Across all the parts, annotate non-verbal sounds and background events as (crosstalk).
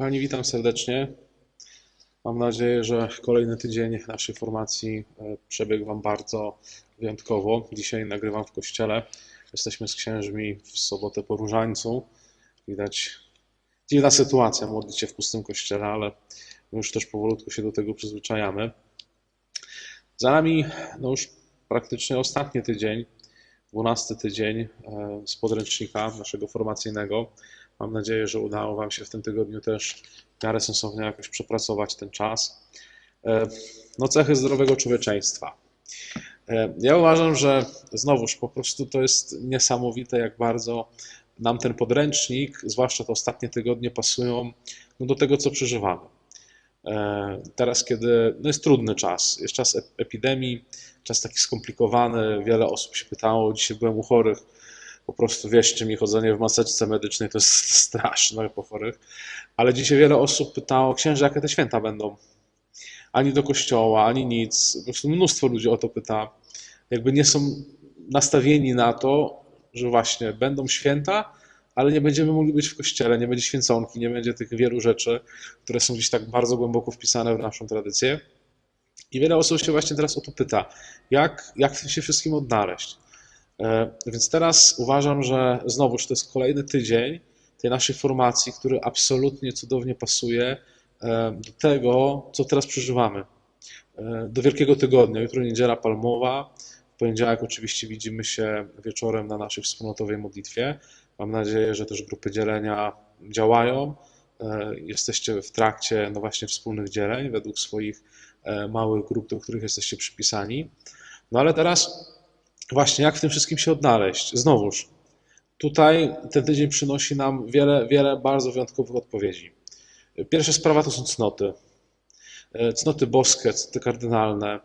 Kochani, witam serdecznie. Mam nadzieję, że kolejny tydzień naszej formacji e, przebiegł Wam bardzo wyjątkowo. Dzisiaj nagrywam w kościele. Jesteśmy z księżmi w sobotę po różańcu. Widać dziwna sytuacja, modlić się w pustym kościele, ale już też powolutku się do tego przyzwyczajamy. Za nami no już praktycznie ostatni tydzień, dwunasty tydzień e, z podręcznika naszego formacyjnego. Mam nadzieję, że udało Wam się w tym tygodniu też w miarę sensownie jakoś przepracować ten czas. E, no, cechy zdrowego człowieczeństwa. E, ja uważam, że znowuż po prostu to jest niesamowite, jak bardzo nam ten podręcznik, zwłaszcza te ostatnie tygodnie, pasują no, do tego, co przeżywamy. E, teraz, kiedy no jest trudny czas, jest czas epidemii, czas taki skomplikowany, wiele osób się pytało, dzisiaj byłem u chorych, po prostu wierzcie mi, chodzenie w maseczce medycznej to jest (laughs) straszne po chorych. Ale dzisiaj wiele osób pytało, księże, jakie te święta będą? Ani do kościoła, ani nic. Po prostu mnóstwo ludzi o to pyta. Jakby nie są nastawieni na to, że właśnie będą święta, ale nie będziemy mogli być w kościele, nie będzie święconki, nie będzie tych wielu rzeczy, które są gdzieś tak bardzo głęboko wpisane w naszą tradycję. I wiele osób się właśnie teraz o to pyta, jak, jak się wszystkim odnaleźć. E, więc teraz uważam, że znowu, to jest kolejny tydzień tej naszej formacji, który absolutnie cudownie pasuje e, do tego, co teraz przeżywamy. E, do Wielkiego Tygodnia. Jutro niedziela palmowa. W poniedziałek oczywiście widzimy się wieczorem na naszej wspólnotowej modlitwie. Mam nadzieję, że też grupy dzielenia działają. Jesteście w trakcie no właśnie wspólnych dzieleń według swoich małych grup, do których jesteście przypisani. No ale teraz właśnie jak w tym wszystkim się odnaleźć? Znowuż, tutaj ten tydzień przynosi nam wiele, wiele bardzo wyjątkowych odpowiedzi. Pierwsza sprawa to są cnoty. E, cnoty boskie, cnoty kardynalne.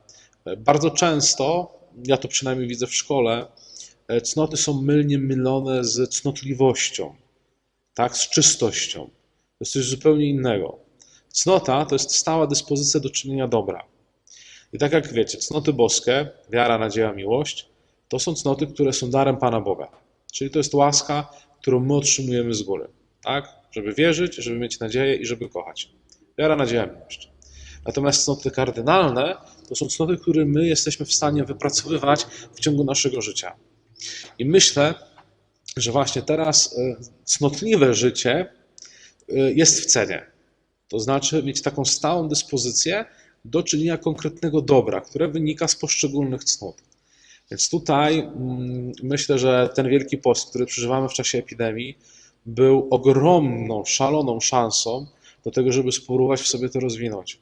E, bardzo często, ja to przynajmniej widzę w szkole, e, cnoty są mylnie mylone z cnotliwością, tak, z czystością. To jest coś zupełnie innego. Cnota to jest stała dyspozycja do czynienia dobra. I tak jak wiecie, cnoty boskie, wiara, nadzieja, miłość, to są cnoty, które są darem Pana Boga. Czyli to jest łaska, którą my otrzymujemy z góry. Tak? Żeby wierzyć, żeby mieć nadzieję i żeby kochać. Wiara, nadzieja, miłość. Natomiast cnoty kardynalne to są cnoty, które my jesteśmy w stanie wypracowywać w ciągu naszego życia. I myślę, że właśnie teraz e, cnotliwe życie e, jest w cenie. To znaczy mieć taką stałą dyspozycję do czynienia konkretnego dobra, które wynika z poszczególnych cnot. Więc tutaj mm, myślę, że ten wielki post, który przeżywamy w czasie epidemii, był ogromną, szaloną szansą do tego, żeby spróbować w sobie to rozwinąć.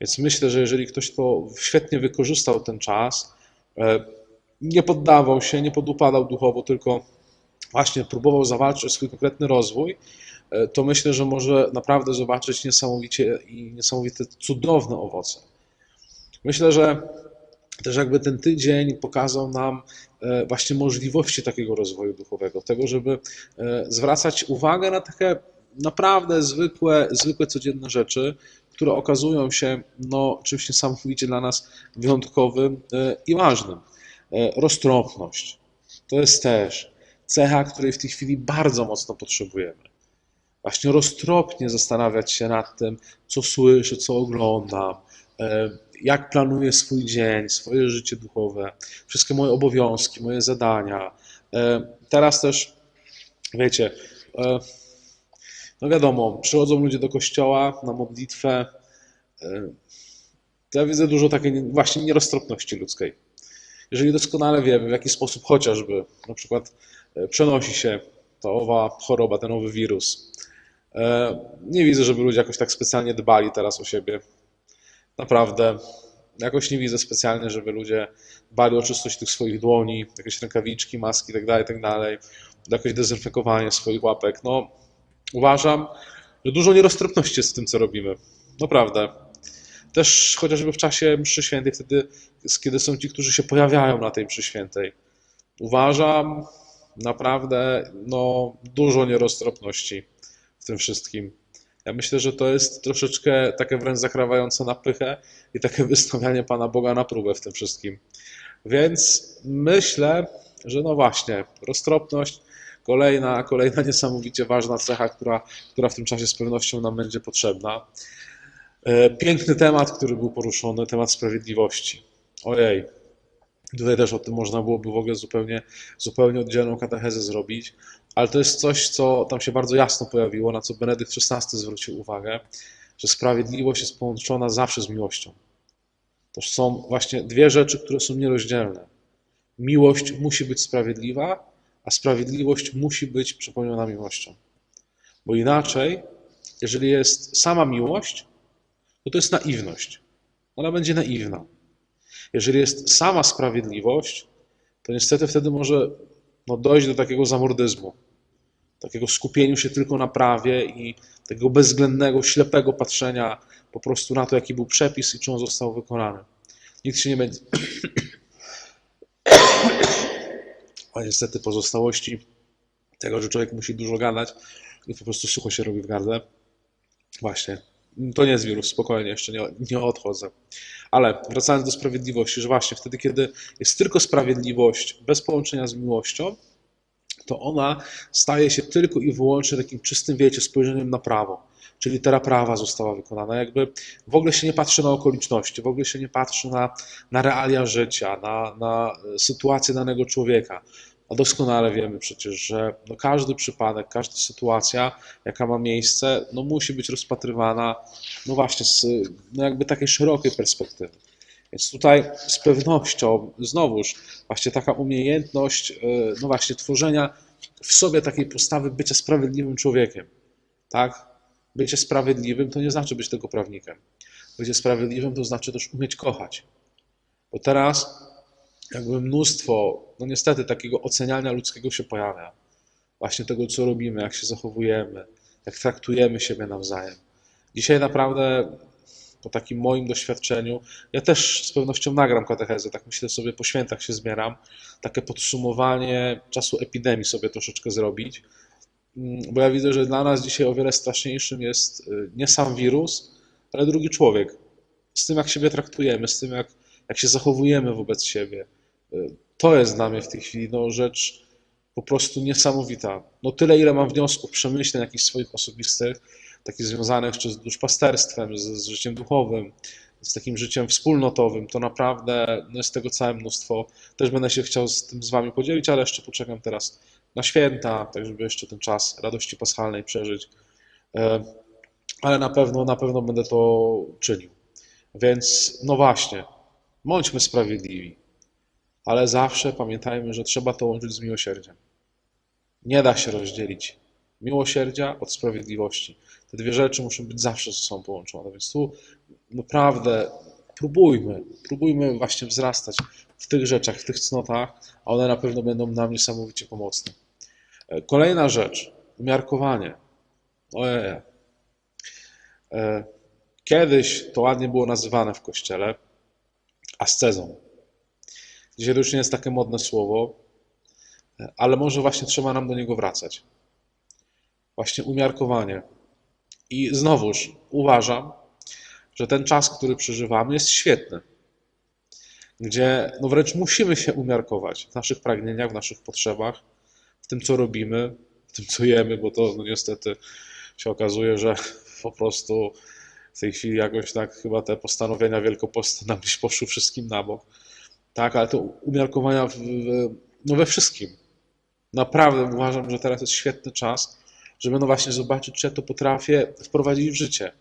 Więc myślę, że jeżeli ktoś to świetnie wykorzystał ten czas, e, nie poddawał się, nie podupadał duchowo, tylko właśnie próbował zawalczyć swój konkretny rozwój, e, to myślę, że może naprawdę zobaczyć niesamowicie i niesamowite cudowne owoce. Myślę, że też jakby ten tydzień pokazał nam e, właśnie możliwości takiego rozwoju duchowego, tego, żeby e, zwracać uwagę na takie naprawdę zwykłe, zwykłe codzienne rzeczy, które okazują się no, czymś niesamowicie dla nas wyjątkowym e, i ważnym. Roztropność to jest też cecha, której w tej chwili bardzo mocno potrzebujemy. Właśnie roztropnie zastanawiać się nad tym, co słyszę, co oglądam, jak planuję swój dzień, swoje życie duchowe, wszystkie moje obowiązki, moje zadania. E, teraz też, wiecie, e, no wiadomo, przychodzą ludzie do kościoła na modlitwę. E, ja widzę dużo takiej właśnie nieroztropności ludzkiej. Jeżeli doskonale wiemy, w jaki sposób chociażby na przykład przenosi się ta owa choroba, ten nowy wirus, nie widzę, żeby ludzie jakoś tak specjalnie dbali teraz o siebie. Naprawdę jakoś nie widzę specjalnie, żeby ludzie bali o czystość tych swoich dłoni, jakieś rękawiczki, maski itd., tak itd., tak jakieś dezynfekowanie swoich łapek. No, uważam, że dużo nieroztropności jest w tym, co robimy. Naprawdę. Też chociażby w czasie mszy świętej, wtedy, kiedy są ci, którzy się pojawiają na tej mszy świętej. Uważam naprawdę no, dużo nieroztropności w tym wszystkim. Ja myślę, że to jest troszeczkę takie wręcz zakrawające na pychę i takie (laughs) wystawianie Pana Boga na próbę w tym wszystkim. Więc myślę, że no właśnie, roztropność Kolejna, kolejna (laughs) niesamowicie ważna cecha, która, która w tym czasie z pewnością nam będzie potrzebna. E, Piękny temat, który był poruszony, temat sprawiedliwości. Ojej, tutaj też o tym można byłoby w ogóle zupełnie, zupełnie oddzielną katechezę zrobić, ale to jest coś, co tam się bardzo jasno pojawiło, na co Benedykt XVI zwrócił uwagę, że sprawiedliwość jest połączona zawsze z miłością. To są właśnie dwie rzeczy, które są nierozdzielne. Miłość musi być sprawiedliwa, a sprawiedliwość musi być przepełniona miłością. Bo inaczej, jeżeli jest sama miłość, to to jest naiwność. Ona będzie naiwna. Jeżeli jest sama sprawiedliwość, to niestety wtedy może no, dojść do takiego zamordyzmu, takiego skupienia się tylko na prawie i takiego bezwzględnego, ślepego patrzenia po prostu na to, jaki był przepis i czy on został wykonany. Nikt się nie będzie. (coughs) A niestety pozostałości tego, że człowiek musi dużo gadać i po prostu sucho się robi w gardle. Właśnie. To nie jest wirus, spokojnie, jeszcze nie, nie odchodzę. Ale wracając do sprawiedliwości, że właśnie wtedy, kiedy jest tylko sprawiedliwość bez połączenia z miłością, to ona staje się tylko i wyłącznie takim czystym, wiecie, spojrzeniem na prawo. Czyli litera prawa została wykonana. Jakby w ogóle się nie patrzy na okoliczności, w ogóle się nie patrzy na, na realia życia, na, na sytuację danego człowieka. A doskonale wiemy przecież, że no każdy przypadek, każda sytuacja, jaka ma miejsce, no musi być rozpatrywana no właśnie z no jakby takiej szerokiej perspektywy. Więc tutaj z pewnością znowuż właśnie taka umiejętność y, no właśnie tworzenia w sobie takiej postawy bycia sprawiedliwym człowiekiem. Tak? Bycie sprawiedliwym to nie znaczy być tylko prawnikiem. Bycie sprawiedliwym to znaczy też umieć kochać. Bo teraz jakby mnóstwo, no niestety, takiego oceniania ludzkiego się pojawia. Właśnie tego, co robimy, jak się zachowujemy, jak traktujemy siebie nawzajem. Dzisiaj naprawdę, po takim moim doświadczeniu, ja też z pewnością nagram katechezę, tak myślę sobie, po świętach się zbieram, takie podsumowanie czasu epidemii sobie troszeczkę zrobić, bo ja widzę, że dla nas dzisiaj o wiele straszniejszym jest y, nie sam wirus, ale drugi człowiek. Z tym, jak siebie traktujemy, z tym, jak, jak się zachowujemy wobec siebie. Y, To jest dla mnie w tej chwili no, rzecz po prostu niesamowita. No tyle, ile mam wniosków, przemyśleń jakichś swoich osobistych, takich związanych czy z duszpasterstwem, z, z życiem duchowym, z takim życiem wspólnotowym, to naprawdę no jest tego całe mnóstwo. Też będę się chciał z tym z Wami podzielić, ale jeszcze poczekam teraz na święta, tak żeby jeszcze ten czas radości paschalnej przeżyć. E, Ale na pewno, na pewno będę to czynił. Więc no właśnie, bądźmy sprawiedliwi, ale zawsze pamiętajmy, że trzeba to łączyć z miłosierdziem. Nie da się rozdzielić miłosierdzia od sprawiedliwości. Te dwie rzeczy muszą być zawsze ze sobą połączone. Więc tu naprawdę próbujmy, próbujmy właśnie wzrastać w tych rzeczach, w tych cnotach, a one na pewno będą nam niesamowicie pomocne. E, Kolejna rzecz, umiarkowanie. Ojej. E, Kiedyś to ładnie było nazywane w kościele ascezą. Dzisiaj to już nie jest takie modne słowo, ale może właśnie trzeba nam do niego wracać. Właśnie umiarkowanie. I znowuż uważam, że ten czas, który przeżywamy, jest świetny. Gdzie no wręcz musimy się umiarkować w naszych pragnieniach, w naszych potrzebach, w tym, co robimy, w tym, co jemy, bo to no niestety się okazuje, że po prostu w tej chwili jakoś tak chyba te postanowienia wielkopostne nam gdzieś poszły wszystkim na bok. Tak, ale to umiarkowania w, w, no we wszystkim. Naprawdę uważam, że teraz jest świetny czas, żeby no właśnie zobaczyć, czy ja to potrafię wprowadzić w życie.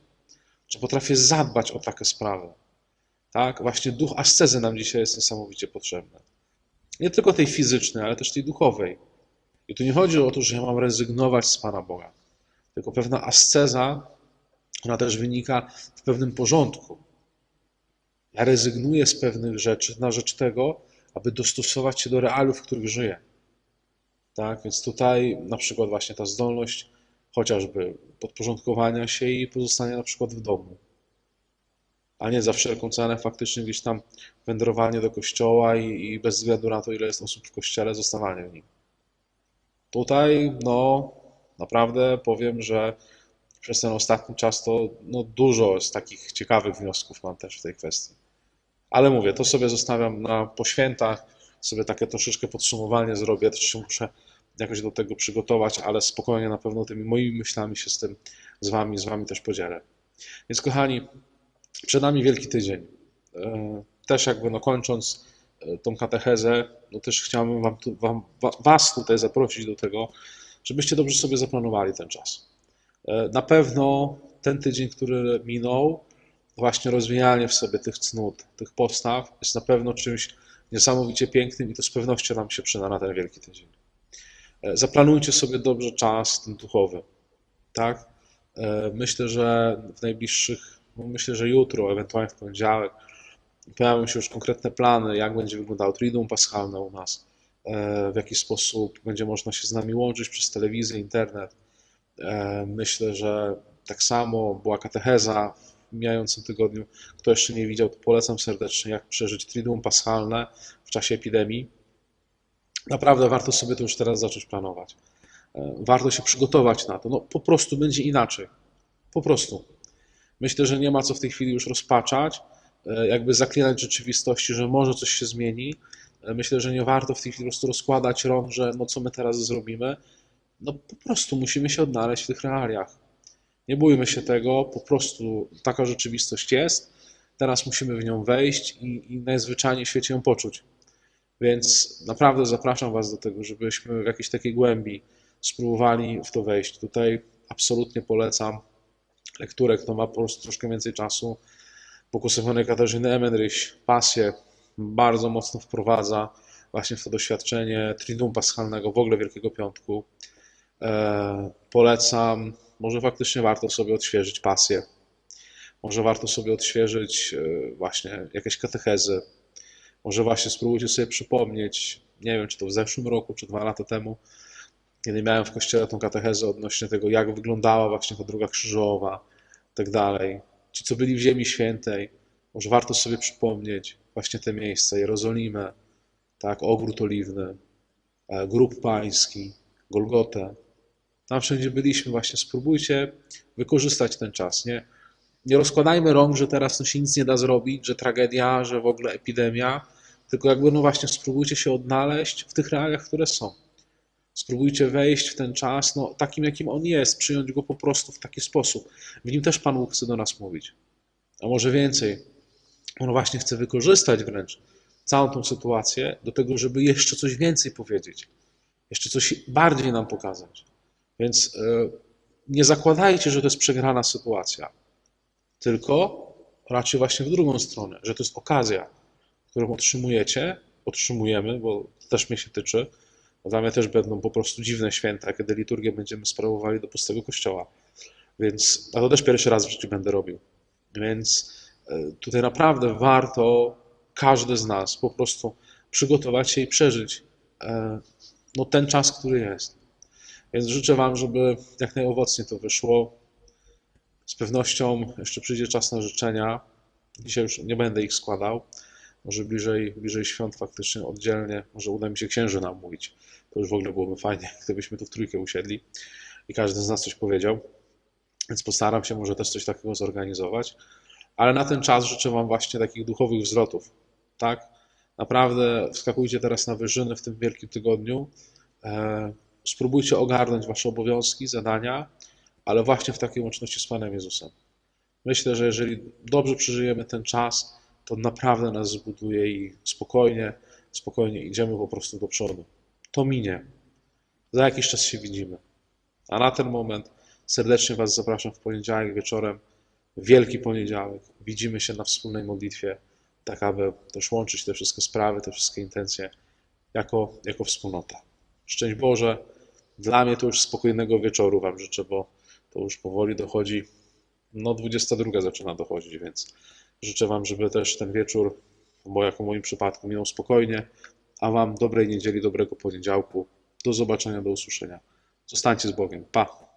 Czy potrafię zadbać o takie sprawy. Tak, właśnie duch ascezy nam dzisiaj jest niesamowicie potrzebny. Nie tylko tej fizycznej, ale też tej duchowej. I tu nie chodzi o to, że ja mam rezygnować z Pana Boga, tylko pewna asceza, ona też wynika w pewnym porządku. Ja rezygnuję z pewnych rzeczy na rzecz tego, aby dostosować się do realiów, w których żyję. Tak, więc tutaj na przykład właśnie ta zdolność chociażby podporządkowania się i pozostania na przykład w domu. A nie za wszelką cenę faktycznie gdzieś tam wędrowanie do kościoła i, i bez względu na to, ile jest osób w kościele, zostawanie w nim. Tutaj, no, naprawdę powiem, że przez ten ostatni czas to no, dużo z takich ciekawych wniosków mam też w tej kwestii. Ale mówię, to sobie zostawiam na po świętach, sobie takie troszeczkę podsumowanie zrobię, też się muszę jakoś do tego przygotować, ale spokojnie na pewno tymi moimi myślami się z tym z Wami, z Wami też podzielę. Więc kochani, przed nami wielki tydzień. E, Też jakby no kończąc e, tą katechezę, no też chciałbym wam, wam, wa- Was tutaj zaprosić do tego, żebyście dobrze sobie zaplanowali ten czas. E, Na pewno ten tydzień, który minął, właśnie rozwijanie w sobie tych cnót, tych postaw, jest na pewno czymś niesamowicie pięknym i to z pewnością nam się przyda na ten wielki tydzień. E, Zaplanujcie sobie dobrze czas ten duchowy, tak? E, Myślę, że w najbliższych, no myślę, że jutro, ewentualnie w poniedziałek, pojawią się już konkretne plany, jak będzie wyglądało Triduum Paschalne u nas, e, w jaki sposób będzie można się z nami łączyć przez telewizję, internet. Myślę, że tak samo była katecheza mijającym tygodniu. Kto jeszcze nie widział, to polecam serdecznie, jak przeżyć Triduum Paschalne w czasie epidemii. Naprawdę warto sobie to już teraz zacząć planować. E, Warto się przygotować na to. No po prostu będzie inaczej. Po prostu. Myślę, że nie ma co w tej chwili już rozpaczać, e, jakby zaklinać rzeczywistości, że może coś się zmieni. E, Myślę, że nie warto w tej chwili po prostu rozkładać rąk, że no co my teraz zrobimy. No po prostu musimy się odnaleźć w tych realiach. Nie bójmy się tego, po prostu taka rzeczywistość jest. Teraz musimy w nią wejść i, i najzwyczajniej w świecie ją poczuć. Więc naprawdę zapraszam Was do tego, żebyśmy w jakiejś takiej głębi spróbowali w to wejść. Tutaj absolutnie polecam lekturę, kto ma po prostu troszkę więcej czasu. Błogosławionej Katarzyny Emenryś, pasję, bardzo mocno wprowadza właśnie w to doświadczenie Triduum Paschalnego, w ogóle Wielkiego Piątku. E, polecam, może faktycznie warto sobie odświeżyć pasję. Może warto sobie odświeżyć e, właśnie jakieś katechezy. Może właśnie spróbujcie sobie przypomnieć, nie wiem, czy to w zeszłym roku, czy dwa lata temu, kiedy miałem w kościele tą katechezę odnośnie tego, jak wyglądała właśnie ta droga krzyżowa i tak dalej. Ci, co byli w Ziemi Świętej, może warto sobie przypomnieć właśnie te miejsca, Jerozolimę, tak, Ogród Oliwny, e, Grób Pański, Golgotę. Tam wszędzie byliśmy właśnie, spróbujcie wykorzystać ten czas, nie? Nie rozkładajmy rąk, że teraz no się nic nie da zrobić, że tragedia, że w ogóle epidemia, tylko jakby no właśnie spróbujcie się odnaleźć w tych realiach, które są. Spróbujcie wejść w ten czas, no, takim jakim on jest, przyjąć go po prostu w taki sposób. W nim też Pan Bóg chce do nas mówić. A może więcej, on właśnie chce wykorzystać wręcz całą tą sytuację do tego, żeby jeszcze coś więcej powiedzieć, jeszcze coś bardziej nam pokazać. Więc e, nie zakładajcie, że to jest przegrana sytuacja, tylko raczej właśnie w drugą stronę, że to jest okazja, którą otrzymujecie, otrzymujemy, bo to też mnie się tyczy, dla mnie też będą po prostu dziwne święta, kiedy liturgię będziemy sprawowali do pustego kościoła. Więc, a to też pierwszy raz w życiu będę robił. Więc e, tutaj naprawdę warto każdy z nas po prostu przygotować się i przeżyć e, no, ten czas, który jest. Więc życzę Wam, żeby jak najowocniej to wyszło. Z pewnością jeszcze przyjdzie czas na życzenia. Dzisiaj już nie będę ich składał. Może bliżej, bliżej świąt faktycznie oddzielnie, może uda mi się księży namówić. To już w ogóle byłoby fajnie, (laughs) gdybyśmy tu w trójkę usiedli i każdy z nas coś powiedział. Więc postaram się może też coś takiego zorganizować. Ale na ten czas życzę Wam właśnie takich duchowych wzlotów. Tak? Naprawdę wskakujcie teraz na wyżyny w tym wielkim tygodniu. Spróbujcie ogarnąć Wasze obowiązki, zadania, ale właśnie w takiej łączności z Panem Jezusem. Myślę, że jeżeli dobrze przeżyjemy ten czas, to naprawdę nas zbuduje i spokojnie, spokojnie idziemy po prostu do przodu. To minie. Za jakiś czas się widzimy. A na ten moment serdecznie Was zapraszam w poniedziałek wieczorem, wielki poniedziałek. Widzimy się na wspólnej modlitwie, tak aby też łączyć te wszystkie sprawy, te wszystkie intencje jako, jako wspólnota. Szczęść Boże. Dla mnie to już spokojnego wieczoru Wam życzę, bo to już powoli dochodzi, no 22 zaczyna dochodzić, więc życzę Wam, żeby też ten wieczór, bo jak w moim przypadku, minął spokojnie, a Wam dobrej niedzieli, dobrego poniedziałku. Do zobaczenia, do usłyszenia. Zostańcie z Bogiem. Pa!